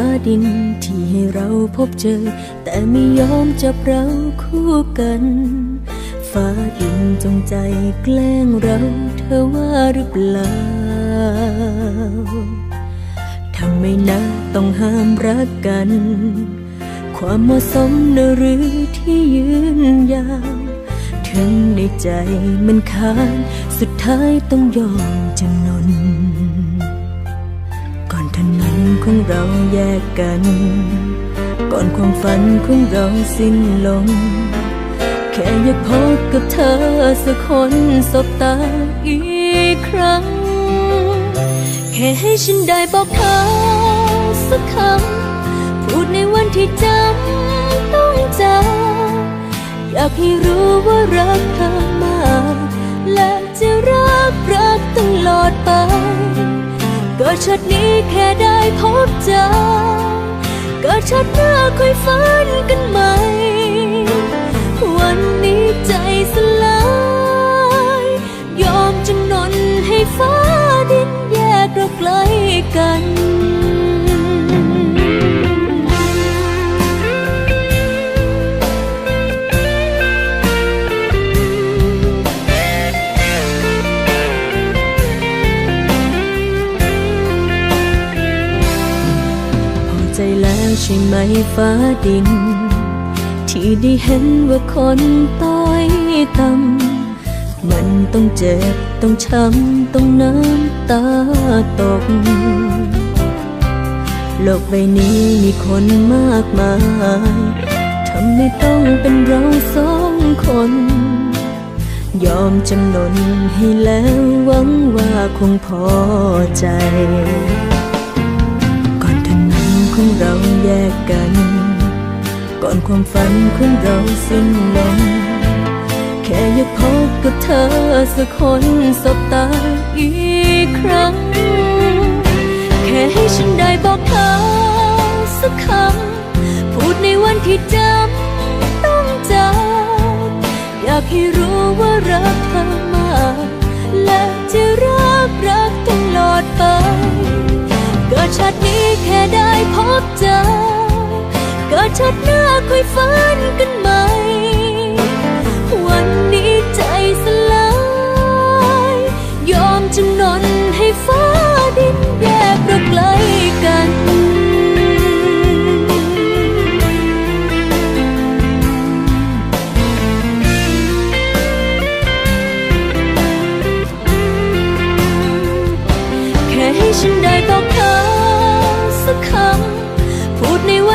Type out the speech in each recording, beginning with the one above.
ฟ้าดินที่ให้เราพบเจอ แต่ไม่ยอมจับเราคู่กัน ฟ้าดินจงใจแกล้งเราเธอว่าหรือเปล่าทำไมนะต้องห้ามรักกัน ความเหมาะสมนะหรือที่ยืนยาว ถึงในใจมันค้าน สุดท้ายต้องยอมจำนนก่อนถนน ของเราแยกกัน ก่อนความฝันของเราสิ้นลง แค่อยากพบกับเธอสักคนสบตาอีกครั้ง แค่ให้ฉันได้บอกเธอสักคำ พูดในวันที่จำต้องจาอยากให้รู้ว่ารักเธอมากและจะรักรักตลอดไป ก็ชาตินี้แค่ได้พบเจอก็ชาติหน้าค่อยฝันกันใหม่ วันนี้ใจสลาย ยอมจำนนให้ฟ้าดินแยกเราไกลกัน ช่ไหมฟ้าดิน ที่ได้เห็นว่าคนต้อยต่ำมันต้องเจ็บต้องช้ำต้องน้ำตาตก โลกใบนี้มีคนมากมายทำไมต้องเป็นเราสองคน ยอมจำนนให้แล้วหวังว่าคงพอใจ ของเราแยกกัน ก่อนความฝันของเราสิ้นลงแค่อยากพบกับเธอสักคนสบตาอีกครั้ง แค่ให้ฉันได้บอกเธอสักคำ พูดในวันที่จำต้องจากอยากให้รู้ว่ารักเธอมากและจะรักรักตลอดไป กิดชาตินี้แค่ได้พบเจอ เกิดชาติหน้าค่อยฝันกัน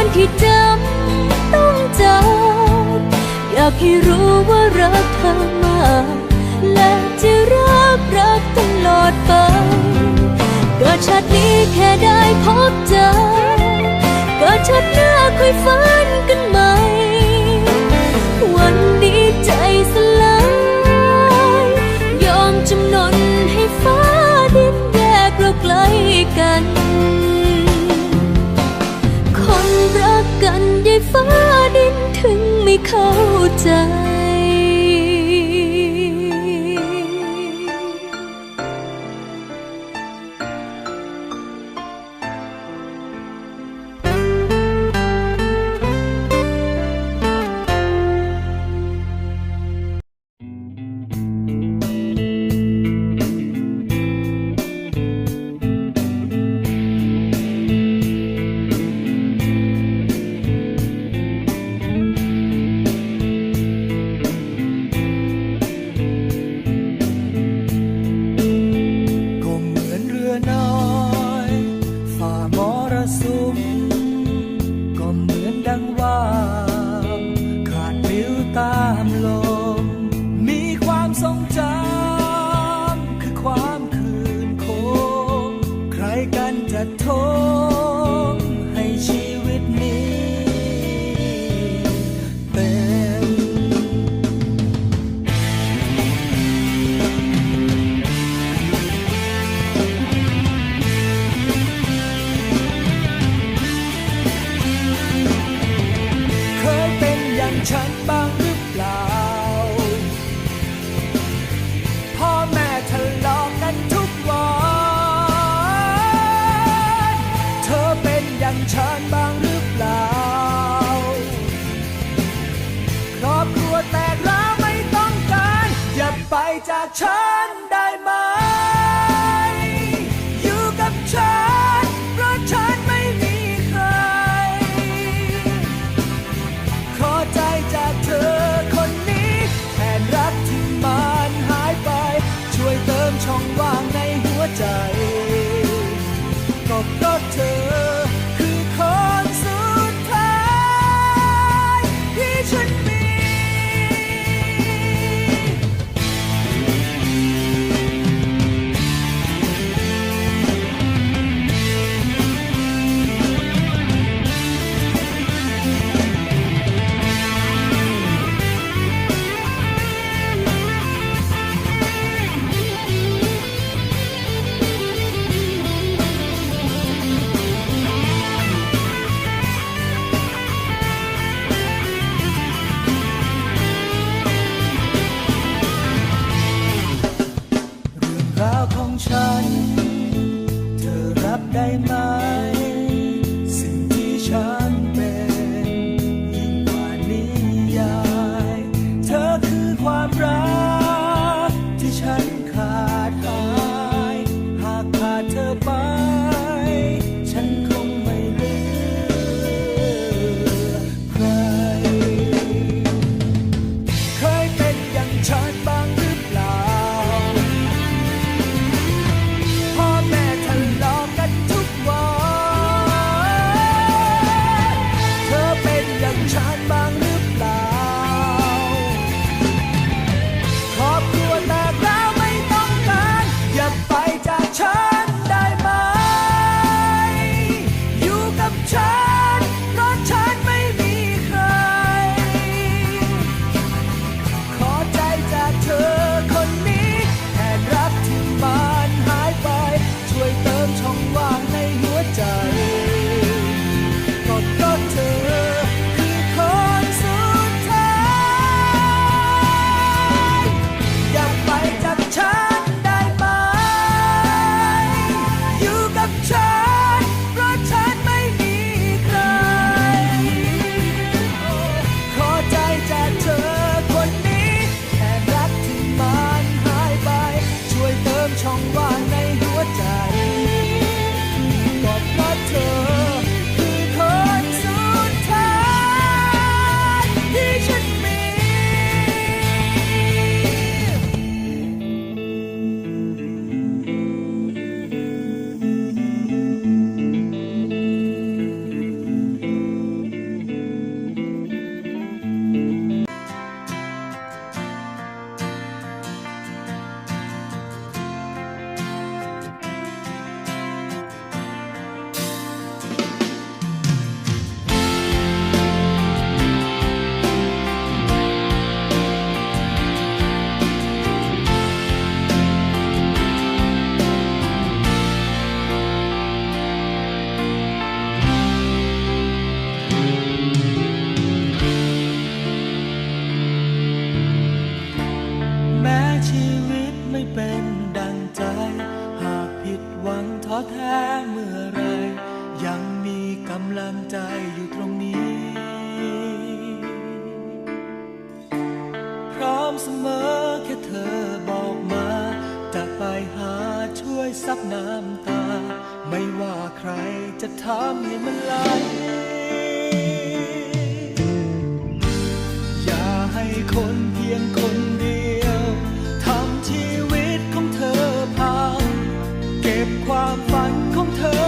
พูดในวันที่จำต้องจำอยากให้รู้ว่ารักเธอมากและจะรักรักตลอดไปเกิดชาตินี้แค่ได้พบเจอก็ชาติหน้าค่อยฝันกัน ฟ้าดินถึงไม่เข้าใจ จากฉัน เสมอแค่เธอบอกมา จะไปหาช่วยซับน้ำตา ไม่ว่าใครจะถามให้มันไหลอย่าให้คนเพียงคนเดียวทำชีวิตของเธอพัง เก็บความฝันของเธอ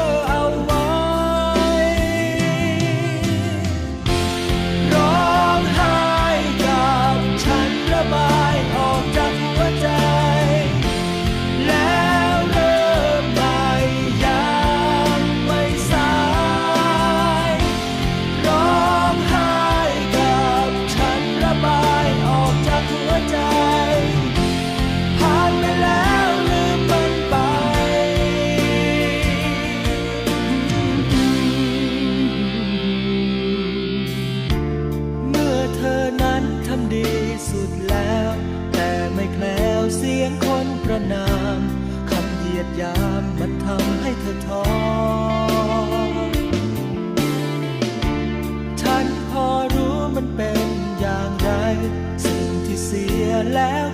แล้ว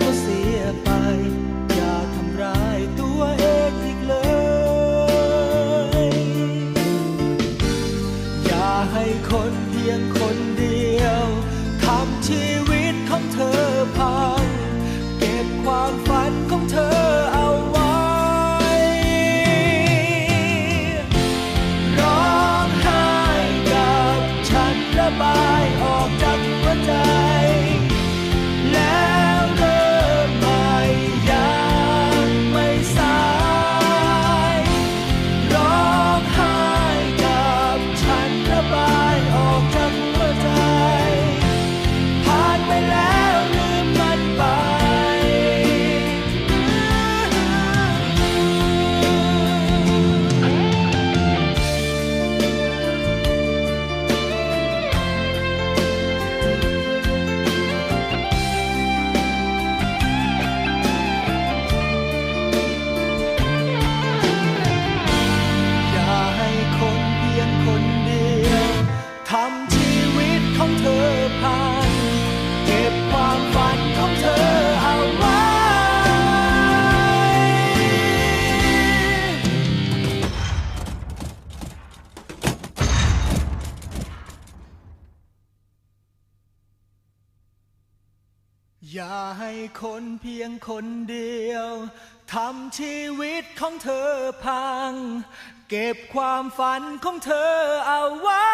คนเพียงคนเดียวทำชีวิตของเธอพัง เก็บความฝันของเธอเอาไว้